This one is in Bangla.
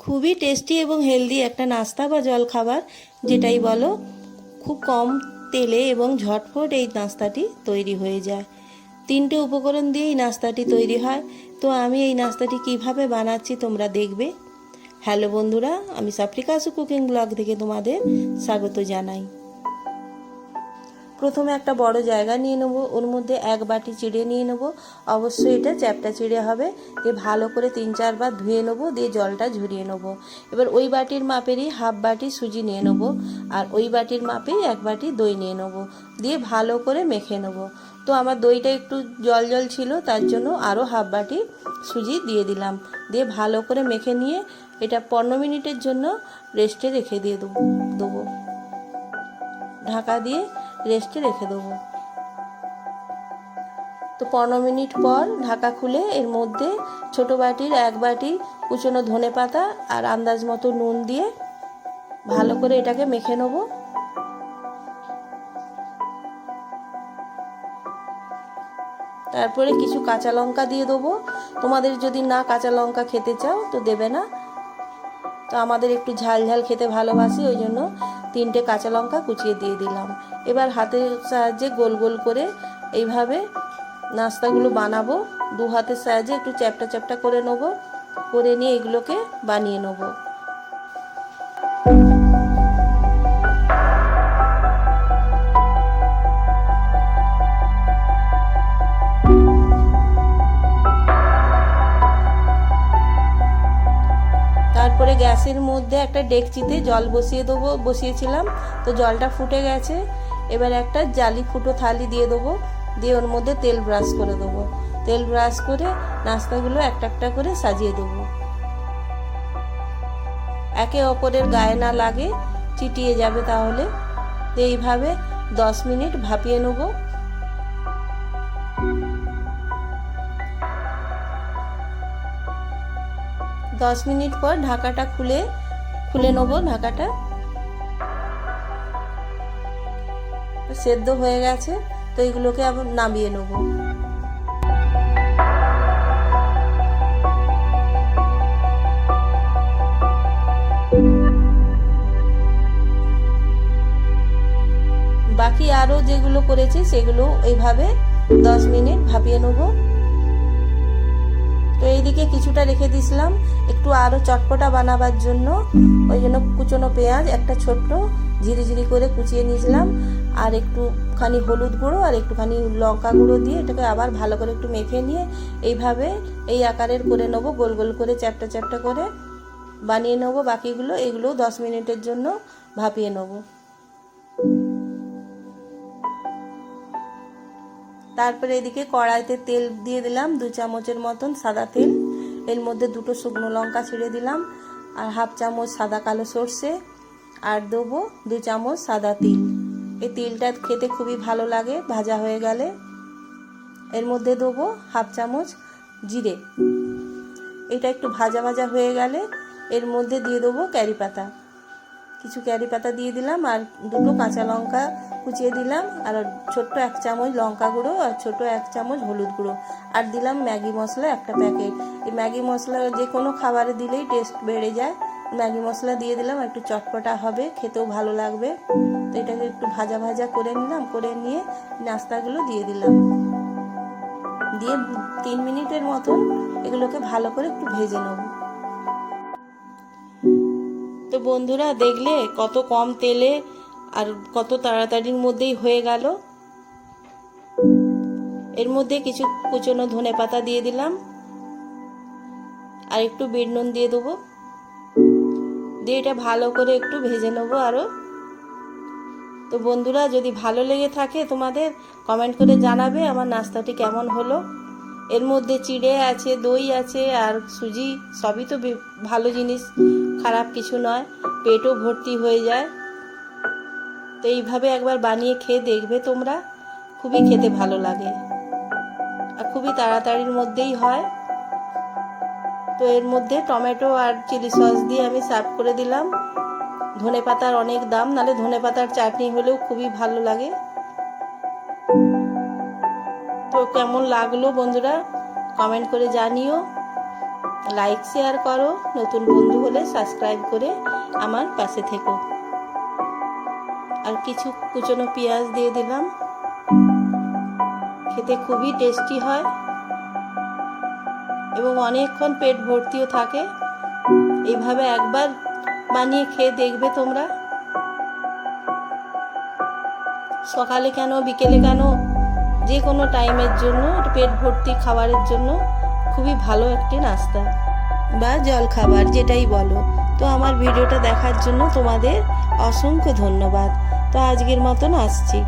খুবই টেস্টি এবং হেলদি একটা নাস্তা বা জল খাবার যেটাই বলো খুব কম তেলে এবং ঝটফট এই নাস্তাটি তৈরি হয়ে যায়। তিনটে উপকরণ দিয়ে এই নাস্তাটি তৈরি হয়। তো আমি এই নাস্তাটি কীভাবে বানাচ্ছি তোমরা দেখবে। হ্যালো বন্ধুরা আমি সাপ্রিকাসু কুকিং ব্লগ থেকে তোমাদের স্বাগত জানাই। প্রথমে একটা বড় জায়গা নিয়ে নেব, ওর মধ্যে এক বাটি চিড়ে নিয়ে নেব। অবশ্যই এটা চ্যাপটা চিড়ে হবে। দিয়ে ভালো করে তিন চারবার ধুয়ে নেব, দিয়ে জলটা ঝরিয়ে নেব। এবার ওই বাটির মাপেরই হাফ বাটি সুজি নিয়ে নেব, আর ওই বাটির মাপেই এক বাটি দই নিয়ে নেব। দিয়ে ভালো করে মেখে নেব। তো আমার দইটা একটু জল জল ছিল, তার জন্য আরও হাফ বাটি সুজি দিয়ে দিলাম। দিয়ে ভালো করে মেখে নিয়ে এটা পনেরো মিনিটের জন্য রেস্টে রেখে দিয়ে দেবো দেবো। ঢাকা দিয়ে রেস্টে রেখে দেবো। তো পনেরো মিনিট পর ঢাকা খুলে এর মধ্যে ছোট বাটির এক বাটি কুচনো ধনে পাতা আর আন্দাজ মতো নুন দিয়ে ভালো করে এটাকে মেখে নেব। তারপরে কিছু কাঁচা লঙ্কা দিয়ে দেবো। তোমাদের যদি না কাঁচা লঙ্কা খেতে চাও তো দেবে না। তো আমাদের একটু ঝাল ঝাল খেতে ভালোবাসি, ওই জন্য তিনটে কাঁচা লঙ্কা কুচিয়ে দিয়ে দিলাম। এবার হাতের সাহায্যে গোল গোল করে এইভাবে নাস্তাগুলো বানাবো। দু হাতের সাহায্যে একটু চ্যাপটা চ্যাপটা করে নেব। করে নিয়ে এগুলোকে বানিয়ে নেব। গ্যাসের মধ্যে একটা ডেকচিতে জল বসিয়ে দেবো, বসিয়েছিলাম। তো জলটা ফুটে গেছে। এবার একটা জালি ফুটো থালি দিয়ে দেবো। দিয়ে ওর মধ্যে তেল ব্রাশ করে দেবো। তেল ব্রাশ করে নাস্তাগুলো একটা একটা করে সাজিয়ে দেবো। একে অপরের গায়ে না লাগে, চিটিয়ে যাবে তাহলে। এইভাবে দশ মিনিট ভাপিয়ে নেব। দশ মিনিট পর ঢাকাটা খুলে খুলে নেব ঢাকাটা। সেদ্ধ হয়ে গেছে তো এগুলোকে আবার নামিয়ে নেব। বাকি আরও যেগুলো করেছি সেগুলো এইভাবে দশ মিনিট ভাপিয়ে নেব। তো এইদিকে কিছুটা রেখে দিয়েছিলাম। একটু আরও চটপটা বানাবার জন্য। ওই জন্য কুচনো পেঁয়াজ, একটা ছোট্ট ঝিরি ঝিরি করে কুচিয়ে নিয়েছিলাম। আর একটুখানি হলুদ গুঁড়ো আর একটুখানি লঙ্কা গুঁড়ো দিয়ে এটাকে আবার ভালো করে একটু মেখে নিয়ে এইভাবে এই আকারের করে নেব। গোল গোল করে চ্যাপটা চ্যাপটা করে বানিয়ে নেব। বাকিগুলো এগুলো দশ মিনিটের জন্য ভাপিয়ে নেব। তারপরে এদিকে কড়াইতে তেল দিয়ে দিলাম দু চামচের মতন সাদা তেল। এর মধ্যে দুটো শুকনো লঙ্কা ছিঁড়ে দিলাম আর হাফ চামচ সাদা কালো সর্ষে আর দেবো দু চামচ সাদা তিল। এই তিলটা খেতে খুবই ভালো লাগে, ভাজা হয়ে গেলে। এর মধ্যে দেবো হাফ চামচ জিরে। এটা একটু ভাজা ভাজা হয়ে গেলে এর মধ্যে দিয়ে দেবো ক্যারি পাতা। কিছু ক্যারি পাতা দিয়ে দিলাম আর দুটো কাঁচা লঙ্কা কুচিয়ে দিলাম আর ছোট্ট এক চামচ লঙ্কা গুঁড়ো আর ছোট এক চামচ হলুদ গুঁড়ো। আর দিলাম ম্যাগি মশলা একটা প্যাকেট। এই ম্যাগি মশলা যে কোনো খাবারে দিলেই টেস্ট বেড়ে যায়। ম্যাগি মশলা দিয়ে দিলাম, একটু চটপটা হবে, খেতেও ভালো লাগবে। তো এটাকে একটু ভাজা ভাজা করে নিলাম, করে নিয়ে নাস্তাগুলো দিয়ে দিলাম। দিয়ে তিন মিনিটের মতন এগুলোকে ভালো করে একটু ভেজে নেব। বন্ধুরা দেখলে কত কম তেলে আর কত তাড়াতাড়ির মধ্যেই হয়ে গেল। এর মধ্যে কিছু কুচনো ধনে পাতা দিয়ে দিলাম। আর একটু বিট নুন দিয়ে দেবো। দিয়ে এটা ভালো করে একটু ভেজে নেব আরও তো বন্ধুরা, যদি ভালো লেগে থাকে তোমাদের কমেন্ট করে জানাবে আমার নাস্তাটি কেমন হলো। এর মধ্যে চিড়ে আছে, দই আছে, আর সুজি, সবই তো ভালো জিনিস। খারাপ কিছু নয়, পেটও ভর্তি হয়ে যায়। তো এইভাবে একবার বানিয়ে খেয়ে দেখবে তোমরা, খুবই খেতে ভালো লাগে। আর খুবই তাড়াতাড়ির মধ্যেই হয়। তো এর মধ্যে টমেটো আর চিলি সস দিয়ে আমি সার্ভ করে দিলাম। ধনে পাতার অনেক দাম নালে ধনে পাতার চাটনি হলেও খুবই ভালো লাগে। তো কেমন লাগল বন্ধুরা, কমেন্ট করে জানিও। লাইক শেয়ার করো, নতুন বন্ধু হলে সাবস্ক্রাইব করে আমার পাশে থেকো। আর কিছু কুচনো পেঁয়াজ দিয়ে দিলাম। খেতে খুবই টেস্টি হয়। এবং অনেকক্ষণ পেট ভর্তিও থাকে। এইভাবে একবার বানিয়ে খেয়ে দেখবে তোমরা। সকালে কেন, বিকেলে কেন, যে কোনো টাইমের জন্য, পেট ভর্তি খাবারের জন্য খুবই ভালো একটি নাস্তা। বা জল খাবার যেটাই বলো। তো আমার ভিডিওটা দেখার জন্য তোমাদের অসংখ্য ধন্যবাদ। তো আজকের মতন আসছি।